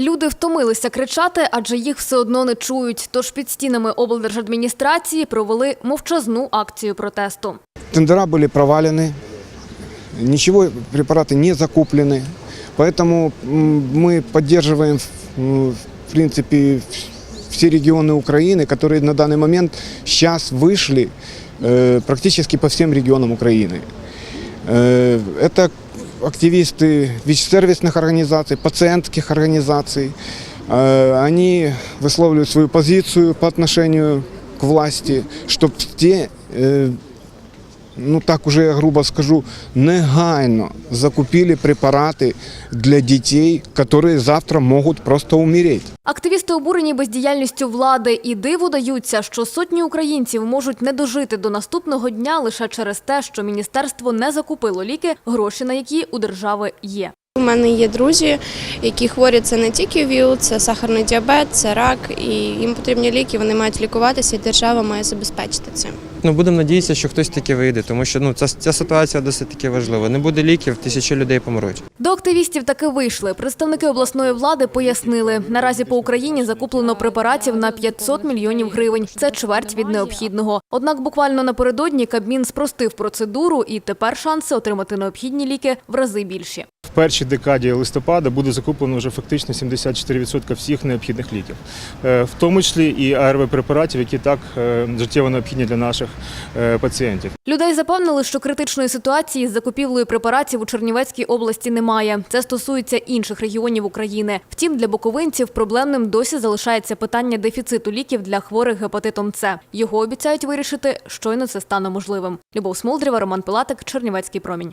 Люди втомилися кричати, адже їх все одно не чують. Тож під стінами облдержадміністрації провели мовчазну акцію протесту. Тендера были провалены, ничего препараты не закуплены. Поэтому м, мы поддерживаем м, в принципе все регионы Украины, которые на данный момент сейчас вышли э, практически по всем регионам Украины. Э, Это активисты ВИЧ-сервисных организаций, пациентских организаций. Э, Они высказывают свою позицию по отношению к власти, чтобы те э, ну так уже я грубо скажу, негайно закупили препарати для дітей, які завтра можуть просто умереть. Активісти обурені бездіяльністю влади і диву даються, що сотні українців можуть не дожити до наступного дня лише через те, що міністерство не закупило ліки, гроші на які у держави є. У мене є друзі, які хворі це не тільки ВІЛ, це сахарний діабет, це рак, і їм потрібні ліки, вони мають лікуватися, і держава має забезпечити це. Ну, будемо надіятися, що хтось таки вийде, тому що ну ця, ця ситуація досить таки важлива. Не буде ліків, тисячі людей помруть. До активістів таки вийшли. Представники обласної влади пояснили, наразі по Україні закуплено препаратів на 500 мільйонів гривень. Це чверть від необхідного. Однак буквально напередодні Кабмін спростив процедуру, і тепер шанси отримати необхідні ліки в рази більші. Першій декаді листопада буде закуплено вже фактично 74% всіх необхідних ліків, Е, в тому числі і АРВ препаратів, які так е, життєво необхідні для наших е, пацієнтів. Людей запевнили, що критичної ситуації з закупівлею препаратів у Чернівецькій області немає. Це стосується інших регіонів України. Втім, для буковинців проблемним досі залишається питання дефіциту ліків для хворих гепатитом С. Його обіцяють вирішити, щойно це стане можливим. Любов Смолдрєва, Роман Пилатик, Чернівецький промінь.